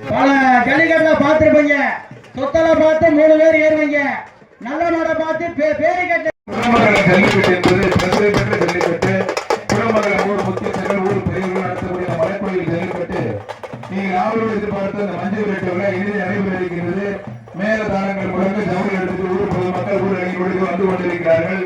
பல ஜல்லிக்கட்டுல சொத்தல பார்த்து மூணு பேர் ஏறுவீங்க. நல்ல பார்த்து பேரு ஜல்லிக்கட்டு என்பது பிரசித்தி பெற்ற ஜல்லிக்கட்டு. ஊர் முக்கியஸ்தர்கள் ஊர் பெரியவர்கள் நடத்தக்கூடிய மலைக்கோயில் ஜல்லிக்கட்டு. நீங்கள் ஆவலோடு எதிர்பார்த்த அந்த மஞ்சள் வேட்டுகளை இறுதி நடைபெற இருக்கிறது மேல தாளங்கள் முழங்க ஜவுளி எடுத்து ஊர் பொதுமக்கள் ஊர் அணிகளுக்கு வந்து கொண்டிருக்கிறார்கள்.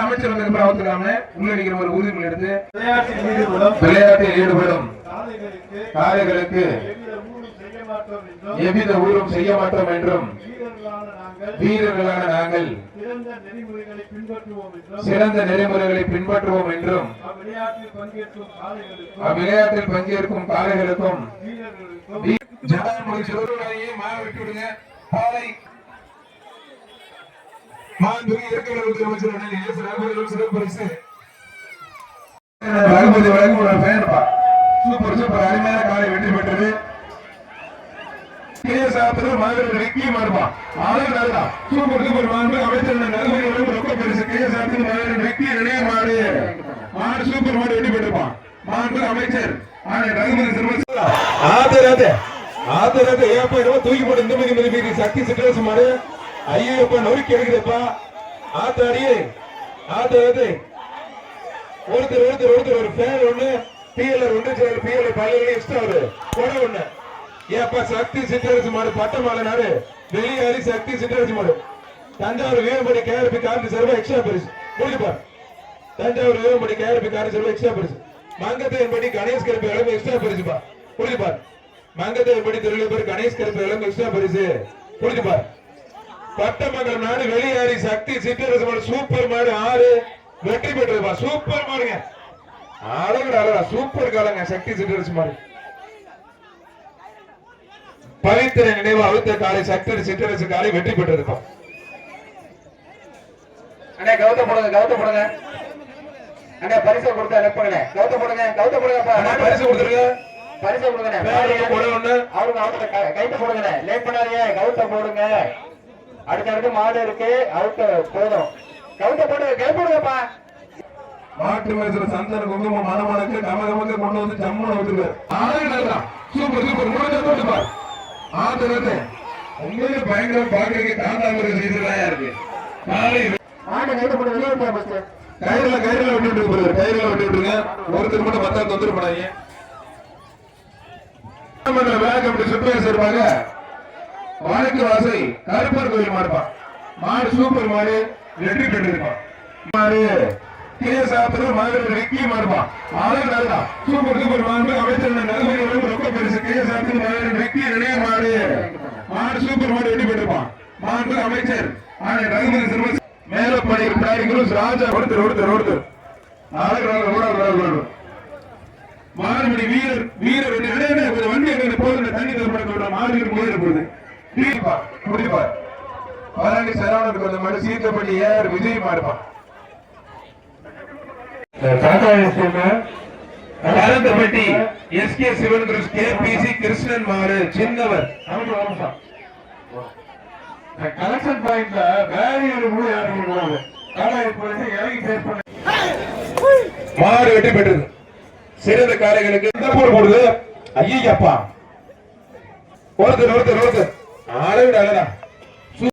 அமைச்சர் ஒரு உறுதிமொழி எடுத்து. விளையாட்டில் ஈடுபடும். காளைகளுக்கு எவ்வித ஊரும் செய்ய மாட்டோம் என்றும் வீரர்களான நாங்கள் சிறந்த நெறிமுறைகளை பின்பற்றுவோம் என்றும் சிறந்த அவ்விளையாட்டில் பங்கேற்கும் காளைகளுக்கும் அவ்விளையாட்டில் மாற விட்டு விடுங்க காலை மாண்புமிகு இயற்கை வளர்ச்சி அமைச்சர் அண்ணன் எஸ். சிறப்பு பரிசு. ரகுபதி வழங்கும் ஒரு ஃபேன்பா சூப்பர் சூப்பர் அருமையான காலை வெற்றி பெற்றது. கேசாத்திரம் மகளிர் வெற்றி மாறுபான் ஆளுநர் அதுதான் சூப்பர் சூப்பர் மாண்பு அமைச்சர் அண்ணன் வழங்கும் ரொக்க பரிசு கேசாத்திரம் மகளிர் வெற்றி நினைய மாடு. மாடு சூப்பர் மாடு வெற்றி பெற்றிருப்பான். மாண்பு அமைச்சர். அண்ணன் ரகுபதி சிறுவ ஆதரவு ஆதரவு ஏப்பா என்னமோ தூக்கி போட்டு இந்த மாதிரி இந்த மாதிரி சக்தி சிற்றரசு சுமாரு ஐயப்பா நொறுக்கி எடுக்குதுப்பா ஆத்தாடியே ஆதரவு ஒருத்தர் ஒருத்தர் ஒருத்தர். ஒரு ஃபேன் ஒண்ணு பிஎல்ஆர் ஒன்று சேர் பிஎல்ஆர் பள்ளியில எக்ஸ்ட்ரா ஒரு கொடை ஒண்ணு. ஏப்பா சக்தி சிற்றரசு மாடு பட்ட மாலை நாடு. வெளியாரி சக்தி சிற்றரசு மாடு. தஞ்சாவூர் வேறுபடி கேஆர்பி கார்டு சர்வா எக்ஸ்ட்ரா பரிசு. முடிஞ்சு தஞ்சாவூர் வேறுபடி கேஆர்பி கார்டு சர்வா எக்ஸ்ட்ரா பரிசு. மங்கத்தையன்படி கணேஷ் கருப்பு எக்ஸ்ட்ரா பரிசுப்பா. பா. புரிஞ்சு பாரு மங்கத்தையன்படி திருவள்ளுவர் கணேஷ் கருப்பு இளம் எக்ஸ்ட்ரா பரிசு. புரிஞ்சு பாரு. பட்டமங்கலம் நாடு வெளியாரி சக்தி மாடு சூப்பர் மாடு ஆறு. வெற்றி பெற்றதுப்பா சூப்பர் மாடுங்க. அழகு அழகா சூப்பர் காலங்க சக்தி சிற்றரசு மாடு. பவித்திர நினைவு அழுத்த காலை சக்தி சிற்றரசு காலை வெற்றி பெற்றதுப்பா அண்ணே கவுத்த போடுங்க கவுத்த போடுங்க. அண்ணே பரிசை கொடுத்து அனுப்புங்கண்ணே கவுத்த போடுங்க கவுத்த அண்ணா, பரிசு கொடுத்துருங்க. பரிசை கொடுங்கண்ணே. வேற கொடை ஒண்ணு. அவருக்கு க- கைட்டு போடுங்கண்ணே. லேட் பண்ணாதீங்க. கவுத்த போடுங்க. அடுத்தடுத்து மாடு இருக்கு. அவுத்த போதும். கவுத்த போடுங்க கை போடுங்கப்பா. மாட்டு மேய்ச்சல சந்தன குங்குமம் மணமணக்கு கமகமக்க கொண்டு வந்து ஜம்முன்னு வந்துருக்காரு அழகு நல்லா. Super super. முடிஞ்ச போட்டு பார். ஆதரவு உண்மையிலே பயங்கரம் பாக்குறதுக்கு தாண்டாமரை செய்ததா இருக்கு காலை மாடு கைட்டு ஃபர்ஸ்ட் கயிறுல கயிறுல விட்டு விட்டு போறாரு கயிறுல விட்டு விட்டுருங்க ஒருத்தர் மட்டும் மத்த தொந்தரவு பண்ணாதீங்க. மண்டல வேலை வாசை கருப்பர் கோயில் மாடுப்பா. மாடு சூப்பர் மாடு வெற்றி பெற்றிருப்பான் மாடு கேசாத்திரம் மகளிர் அழகு நல்லா சூப்பர் சூப்பர் மாடு அமைச்சர் ரொம்ப பெருசு. மாடு. மாடு சூப்பர் மாடு வெற்றி பெற்றிருப்பான் மாண்பு அமைச்சர் ஆணைய ரகுமதி சிறுவ மேலப்படி பிராணிகளும் ராஜா ஒருத்தர் ஒருத்தர் ஒருத்தர் அழகு அழகு ஓட மாறுபடி வீரர் வீரர் மாறுகிற போயிட போகுது தீபா குடிப்பா பழனி சரவணனுக்கு வந்த மாதிரி சீர்த்தப்பள்ளி AR Vijay மாறுப்பா Kalanthapatti S K Sivan Krishna K P C Krishnan மாறு சின்னவர். கலெக்ஷன் பாயிண்ட்ல யாரும் வெற்றி பெற்றது. சிறந்த காளைகளுக்கு இந்த போர் போடுது. ஐயப்பா ஒருத்தர் ஒருத்தர் ஒருத்தர் அளவிட அழகா.